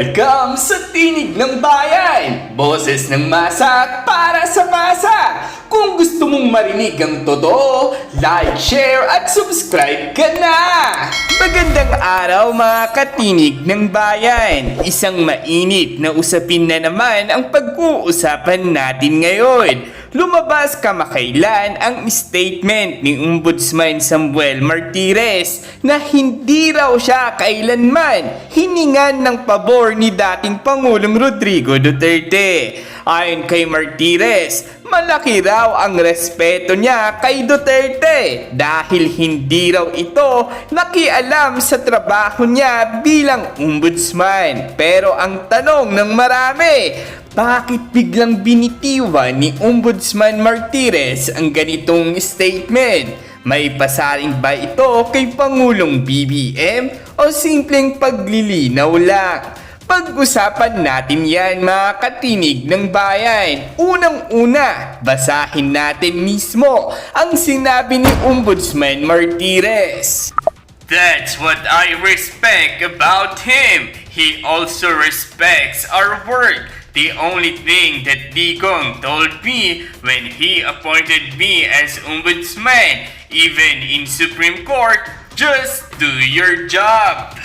Welcome sa Tinig ng Bayan! Boses ng masa para sa masa! Kung gusto mong marinig ang totoo, like, share at subscribe ka na! Magandang araw mga katinig ng bayan! Isang mainit na usapin na naman ang pag-uusapan natin ngayon. Lumabas kamakailan ang statement ni Ombudsman Samuel Martires na hindi raw siya kailanman hiningan ng pabor ni dating Pangulong Rodrigo Duterte. Ayon kay Martires, malaki raw ang respeto niya kay Duterte dahil hindi raw ito nakialam sa trabaho niya bilang ombudsman. Pero ang tanong ng marami, bakit biglang binitiwan ni Ombudsman Martires ang ganitong statement? May pasaring ba ito kay Pangulong BBM o simpleng paglilinaw lang? Pag-usapan natin yan mga katinig ng bayan. Unang-una, basahin natin mismo ang sinabi ni Ombudsman Martires. That's what I respect about him. He also respects our work. The only thing that Digong told me when he appointed me as ombudsman, even in Supreme Court, just do your job.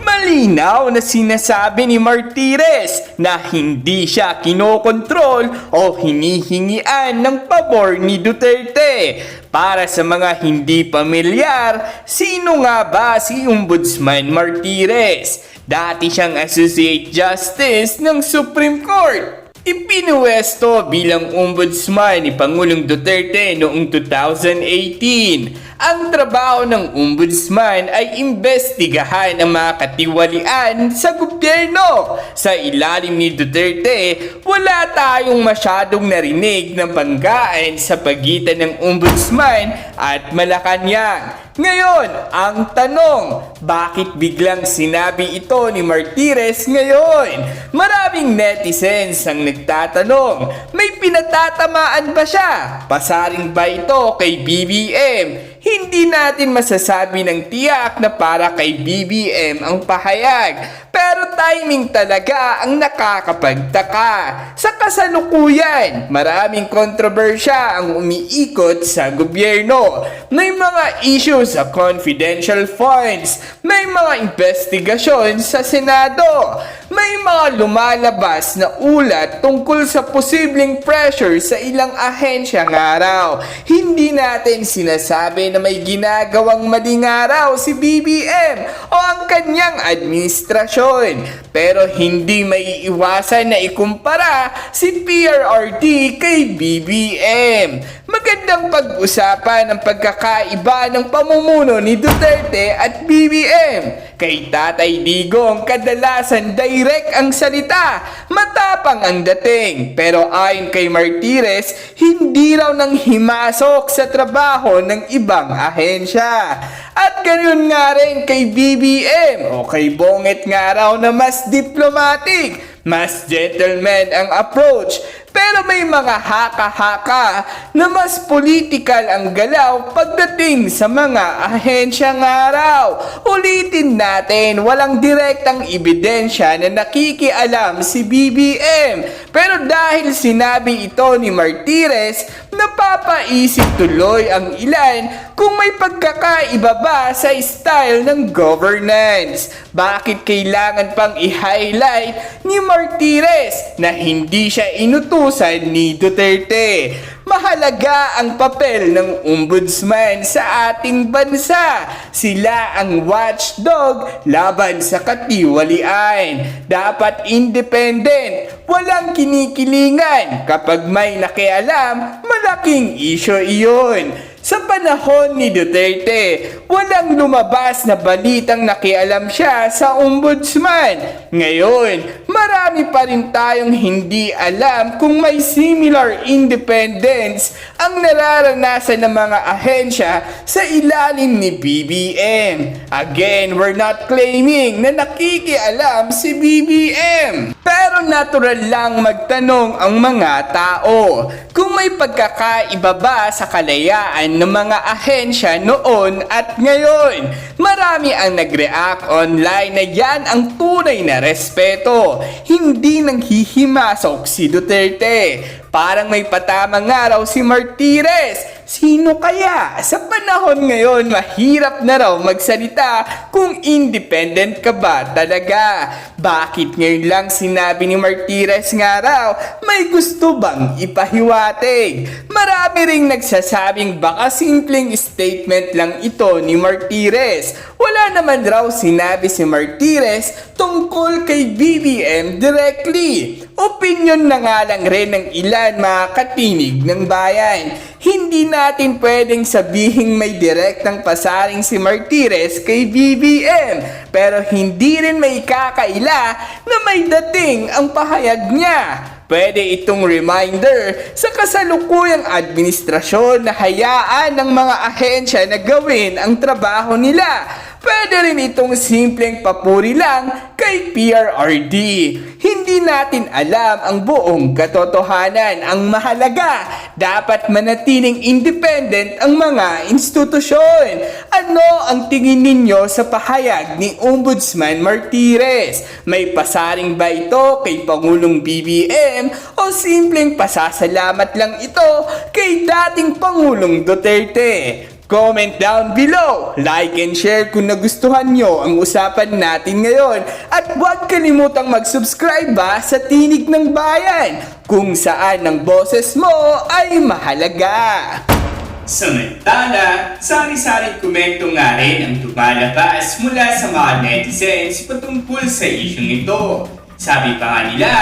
Malinaw na sinasabi ni Martires na hindi siya kinokontrol o hinihingian ng pabor ni Duterte. Para sa mga hindi pamilyar, sino nga ba si Ombudsman Martires? Dati siyang Associate Justice ng Supreme Court. Ipinuwesto bilang ombudsman ni Pangulong Duterte noong 2018. Ang trabaho ng ombudsman ay imbestigahan ang mga katiwalian sa gobyerno. Sa ilalim ni Duterte, wala tayong masyadong narinig ng panggaan sa pagitan ng ombudsman at Malacanang. Ngayon, ang tanong, bakit biglang sinabi ito ni Martires ngayon? Maraming netizens ang nagtatanong, may pinatatamaan ba siya? Pasaring ba ito kay BBM? Hindi natin masasabi ng tiyak na para kay BBM ang pahayag. Pero timing talaga ang nakakapagtaka. Sa kasalukuyan, maraming kontrobersya ang umiikot sa gobyerno. May mga issues sa confidential funds. May mga investigasyon sa Senado. May mga lumalabas na ulat tungkol sa posibleng pressure sa ilang ahensya ng araw. Hindi natin sinasabi na may ginagawang maling araw si BBM o ang kanyang administrasyon. Pero hindi may iwasan na ikumpara si PRRD kay BBM. Magandang pag-usapan ang pagkakaiba ng pamumuno ni Duterte at BBM. Kay Tatay Digong, kadalasan direct ang salita, matapang ang dating. Pero ayon kay Martires, hindi raw nang himasok sa trabaho ng ibang ahensya. At ganun nga rin kay BBM o kay Bonget nga raw na mas diplomatic, mas gentleman ang approach. Pero may mga haka-haka na mas political ang galaw pagdating sa mga ahensya nga raw. Ulitin natin, walang direktang ebidensya na nakikialam si BBM. Pero dahil sinabi ito ni Martires, napapaisip tuloy ang ilan kung may pagkakaiba ba sa style ng governance. Bakit kailangan pang i-highlight ni Martires na hindi siya inutusan ni Duterte? Mahalaga ang papel ng ombudsman sa ating bansa. Sila ang watchdog laban sa katiwalian. Dapat independent, walang kinikilingan. Kapag may nakialam, malaking issue iyon. Sa panahon ni Duterte, walang lumabas na balitang nakialam siya sa ombudsman. Ngayon, marami pa rin tayong hindi alam kung may similar independence ang nararanasan ng mga ahensya sa ilalim ni BBM. Again, we're not claiming na nakikialam si BBM. Pero natural lang magtanong ang mga tao kung may pagkakaiba ba sa kalayaan ng mga ahensya noon at ngayon. Marami ang nag-react online na yan ang tunay na respeto. Hindi nang hihimasok si Duterte. Parang may patama nga raw si Martires. Sino kaya? Sa panahon ngayon, mahirap na raw magsalita kung independent ka ba talaga. Bakit ngayon lang sinabi ni Martires nga raw, may gusto bang ipahiwatig? Marami ring nagsasabing baka simpleng statement lang ito ni Martires. Wala naman raw sinabi si Martires tungkol kay BBM directly. Opinion na nga lang rin ng ilan mga katinig ng bayan. Hindi natin pwedeng sabihing may direktang pasaring si Martires kay BBM. Pero hindi rin may kakaila na may dating ang pahayag niya. Pwede itong reminder sa kasalukuyang administrasyon na hayaan ng mga ahensya na gawin ang trabaho nila. Pwede rin itong simpleng papuri lang kay PRRD. Hindi natin alam ang buong katotohanan. Ang mahalaga, dapat manatiling independent ang mga institusyon. Ano ang tingin ninyo sa pahayag ni Ombudsman Martires? May pasaring ba ito kay Pangulong BBM o simpleng pasasalamat lang ito kay dating Pangulong Duterte? Comment down below, like and share kung nagustuhan nyo ang usapan natin ngayon. At huwag kalimutang mag-subscribe ba sa Tinig ng Bayan kung saan ang boses mo ay mahalaga. Samantala, sari-saring komento nga rin ang lumalabas mula sa mga netizens patungkol sa isyong ito. Sabi pa nga nila,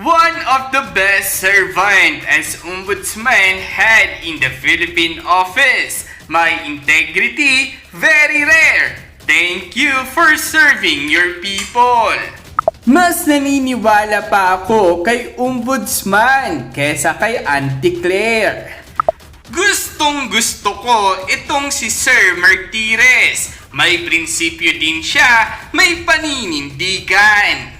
One of the best servant as ombudsman had in the Philippine office. My integrity, very rare. Thank you for serving your people. Mas naniniwala pa ako kay Ombudsman kesa kay Auntie Claire. Gustong gusto ko itong si Sir Martires. May prinsipyo din siya, may paninindigan.